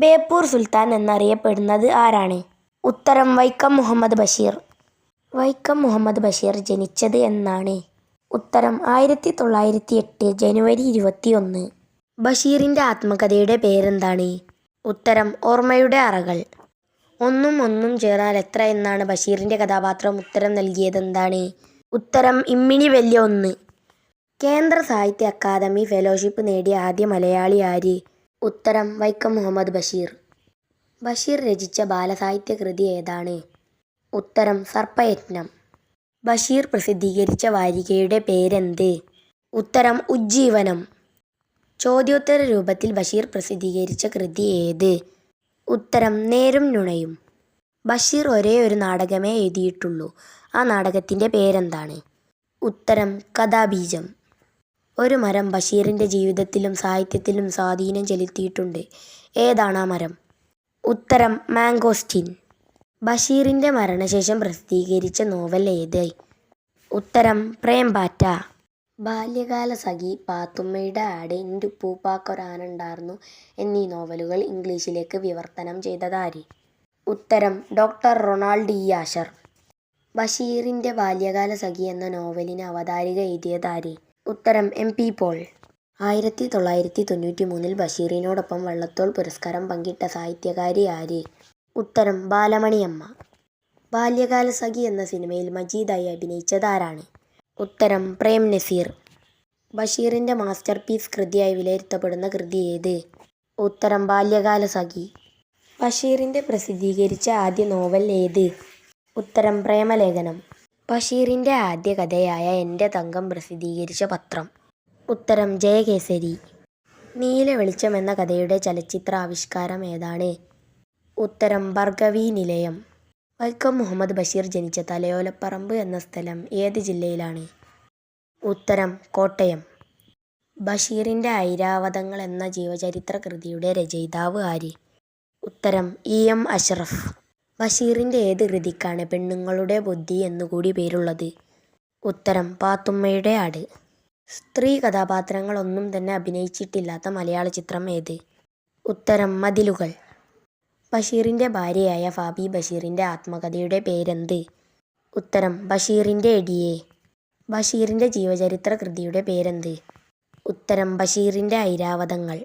ബേപ്പൂർ സുൽത്താൻ എന്നറിയപ്പെടുന്നത് ആരാണ്? ഉത്തരം വൈക്കം മുഹമ്മദ് ബഷീർ. വൈക്കം മുഹമ്മദ് ബഷീർ ജനിച്ചത് എന്നാണ്. ഉത്തരം ആയിരത്തി തൊള്ളായിരത്തി എട്ട് ജനുവരി ഇരുപത്തിയൊന്ന്. ബഷീറിന്റെ ആത്മകഥയുടെ പേരെന്താണ്? ഉത്തരം ഓർമ്മയുടെ അറകൾ. ഒന്നും ഒന്നും ചേർന്നാൽ എത്ര എന്നാണ് ബഷീറിന്റെ കഥാപാത്രം ഉത്തരം നൽകിയതെന്താണ് ഉത്തരം ഇമ്മിണി വലിയ ഒന്ന്. കേന്ദ്ര സാഹിത്യ അക്കാദമി ഫെലോഷിപ്പ് നേടിയ ആദ്യ മലയാളി ആര്? ഉത്തരം വൈക്കം മുഹമ്മദ് ബഷീർ. ബഷീർ രചിച്ച ബാലസാഹിത്യ കൃതി ഏതാണ്? ഉത്തരം സർപ്പയജ്ഞം ബഷീർ പ്രസിദ്ധീകരിച്ച വാരികയുടെ പേരെന്ത്? ഉത്തരം ഉജ്ജീവനം. ചോദ്യോത്തര രൂപത്തിൽ ബഷീർ പ്രസിദ്ധീകരിച്ച കൃതി ഏത്? ഉത്തരം നേരും നുണയും. ബഷീർ ഒരേ ഒരു നാടകമേ എഴുതിയിട്ടുള്ളൂ. ആ നാടകത്തിന്റെ പേരെന്താണ്? ഉത്തരം കഥാബീജം. ഒരു മരം ബഷീറിന്റെ ജീവിതത്തിലും സാഹിത്യത്തിലും സ്വാധീനം ചെലുത്തിയിട്ടുണ്ട്. ഏതാണ് ആ മരം? ഉത്തരം മാംഗോസ്റ്റിൻ. ബഷീറിന്റെ മരണശേഷം പ്രസിദ്ധീകരിച്ച നോവൽ ഏത്? ഉത്തരം പ്രേംപാറ്റ ബാല്യകാല സഖി പാത്തുമ്മയുടെ ആട് എന്റെ ഉപ്പൂപ്പാക്കൊരാനുണ്ടായിരുന്നു എന്നീ നോവലുകൾ ഇംഗ്ലീഷിലേക്ക് വിവർത്തനം ചെയ്തതാര്? ഉത്തരം ഡോക്ടർ റൊണാൾഡ് ഇ. ആഷർ. ബഷീറിന്റെ ബാല്യകാല സഖി എന്ന നോവലിന് അവതാരിക എഴുതിയതാര്? ഉത്തരം എം പി പോൾ. ആയിരത്തി തൊള്ളായിരത്തി തൊണ്ണൂറ്റി മൂന്നിൽ ബഷീറിനോടൊപ്പം വള്ളത്തോൾ പുരസ്കാരം പങ്കിട്ട സാഹിത്യകാരി ആര്? ഉത്തരം ബാലമണിയമ്മ. ബാല്യകാല സഖി എന്ന സിനിമയിൽ മജീദായി അഭിനയിച്ചതാരാണ് ഉത്തരം പ്രേം നസീർ. ബഷീറിന്റെ മാസ്റ്റർ പീസ് കൃതിയായി വിലയിരുത്തപ്പെടുന്ന കൃതി ഏത്? ഉത്തരം ബാല്യകാല സഖി. ബഷീറിന്റെ പ്രസിദ്ധീകരിച്ച ആദ്യ നോവൽ ഏത്? ഉത്തരം പ്രേമലേഖനം. ബഷീറിന്റെ ആദ്യ കഥയായ എന്റെ തങ്കം പ്രസിദ്ധീകരിച്ച പത്രം. ഉത്തരം ജയകേസരി. നീല വെളിച്ചം എന്ന കഥയുടെ ചലച്ചിത്ര ആവിഷ്കാരം ഏതാണ്? ഉത്തരം ഭർഗവി നിലയം. വൈക്കം മുഹമ്മദ് ബഷീർ ജനിച്ച തലയോലപ്പറമ്പ് എന്ന സ്ഥലം ഏത് ജില്ലയിലാണ്? ഉത്തരം കോട്ടയം. ബഷീറിന്റെ ഐരാവതങ്ങൾ എന്ന ജീവചരിത്ര കൃതിയുടെ രചയിതാവ് ആര്? ഉത്തരം ഇ എം അഷ്റഫ്. ബഷീറിന്റെ ഏത് കൃതിക്കാണ് പെണ്ണുങ്ങളുടെ ബുദ്ധി എന്നുകൂടി പേരുള്ളത്? ഉത്തരം പാത്തുമ്മയുടെ ആട്. സ്ത്രീ കഥാപാത്രങ്ങളൊന്നും തന്നെ അഭിനയിച്ചിട്ടില്ലാത്ത മലയാള ചിത്രം ഏത്? ഉത്തരം മതിലുകൾ. ബഷീറിന്റെ ഭാര്യയായ ഫാബി ബഷീറിന്റെ ആത്മകഥയുടെ പേരെന്ത്? ഉത്തരം ബഷീറിന്റെ എടിയെ. ബഷീറിന്റെ ജീവചരിത്ര കൃതിയുടെ പേരെന്ത്? ഉത്തരം ബഷീറിന്റെ ഐരാവതങ്ങൾ.